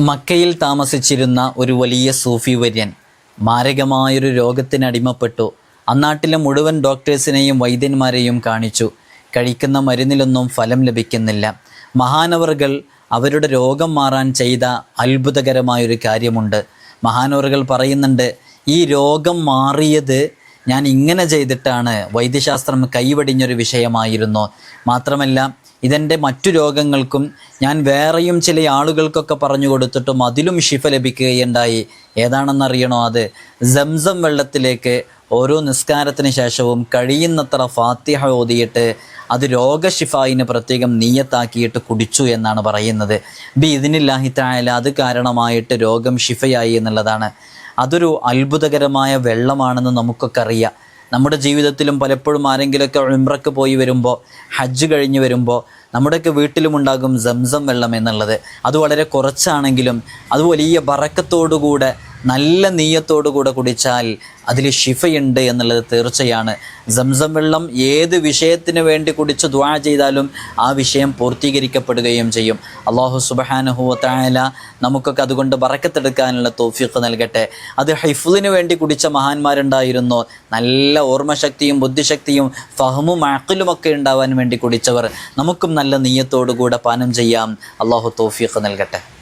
മക്കയിൽ താമസിച്ചിരുന്ന ഒരു വലിയ സൂഫി വര്യൻ മാരകമായൊരു രോഗത്തിനടിമപ്പെട്ടു അന്നാട്ടിലെ മുഴുവൻ ഡോക്ടേഴ്സിനെയും വൈദ്യന്മാരെയും കാണിച്ചു. കഴിക്കുന്ന മരുന്നിലൊന്നും ഫലം ലഭിക്കുന്നില്ല. മഹാനവറുകൾ അവരുടെ രോഗം മാറാൻ ചെയ്ത അത്ഭുതകരമായൊരു കാര്യമുണ്ട്. മഹാനവറുകൾ പറയുന്നുണ്ട് ഈ രോഗം മാറിയത് ഞാൻ ഇങ്ങനെ ചെയ്തിട്ടാണ്. വൈദ്യശാസ്ത്രം കൈവടിഞ്ഞൊരു വിഷയമായിരുന്നു. മാത്രമല്ല ഇതെന്റെ മറ്റു രോഗങ്ങൾക്കും ഞാൻ വേറെയും ചില ആളുകൾക്കൊക്കെ പറഞ്ഞു കൊടുത്തിട്ടും അതിലും ശിഫ ലഭിക്കുകയുണ്ടായി. ഏതാണെന്നറിയണോ അത്? സംസം വെള്ളത്തിലേക്ക് ഓരോ നിസ്കാരത്തിന് ശേഷവും കഴിയുന്നത്ര ഫാത്തിഹ ഓതിയിട്ട് അത് രോഗശിഫായിന് പ്രത്യേകം നീയത്താക്കിയിട്ട് കുടിച്ചു എന്നാണ് പറയുന്നത്. ബി ഇതിനില്ലാഹി തായാല അത് കാരണമായിട്ട് രോഗം ശിഫയായി എന്നുള്ളതാണ്. അതൊരു അത്ഭുതകരമായ വെള്ളമാണെന്ന് നമുക്കൊക്കെ അറിയാം. നമ്മുടെ ജീവിതത്തിലും പലപ്പോഴും ആരെങ്കിലുമൊക്കെ ഉംറക്ക് പോയി വരുമ്പോൾ ഹജ്ജ് കഴിഞ്ഞ് വരുമ്പോൾ നമ്മുടെയൊക്കെ വീട്ടിലും ഉണ്ടാകും സംസം വെള്ളം എന്നുള്ളത്. അത് വളരെ കുറച്ചാണെങ്കിലും അത് വലിയ ബറക്കത്തോടുകൂടെ നല്ല നീയത്തോടു കൂടെ കുടിച്ചാൽ അതിൽ ഷിഫയുണ്ട് എന്നുള്ളത് തീർച്ചയാണ്. സംസം വെള്ളം ഏത് വിഷയത്തിന് വേണ്ടി കുടിച്ച് ദ്വാ ചെയ്താലും ആ വിഷയം പൂർത്തീകരിക്കപ്പെടുകയും ചെയ്യും. അള്ളാഹു സുബഹാനുഹുവത്തായാല നമുക്കൊക്കെ അതുകൊണ്ട് പറക്കത്തെടുക്കാനുള്ള തോഫിക്ക് നൽകട്ടെ. അത് ഹൈഫുദിന് വേണ്ടി കുടിച്ച മഹാന്മാരുണ്ടായിരുന്നു. നല്ല ഓർമ്മശക്തിയും ബുദ്ധിശക്തിയും ഫഹമും അക്കലുമൊക്കെ ഉണ്ടാവാൻ വേണ്ടി കുടിച്ചവർ നമുക്കും നല്ല നീയത്തോടുകൂടെ പാനം ചെയ്യാം. അള്ളാഹു തോഫിക്ക് നൽകട്ടെ.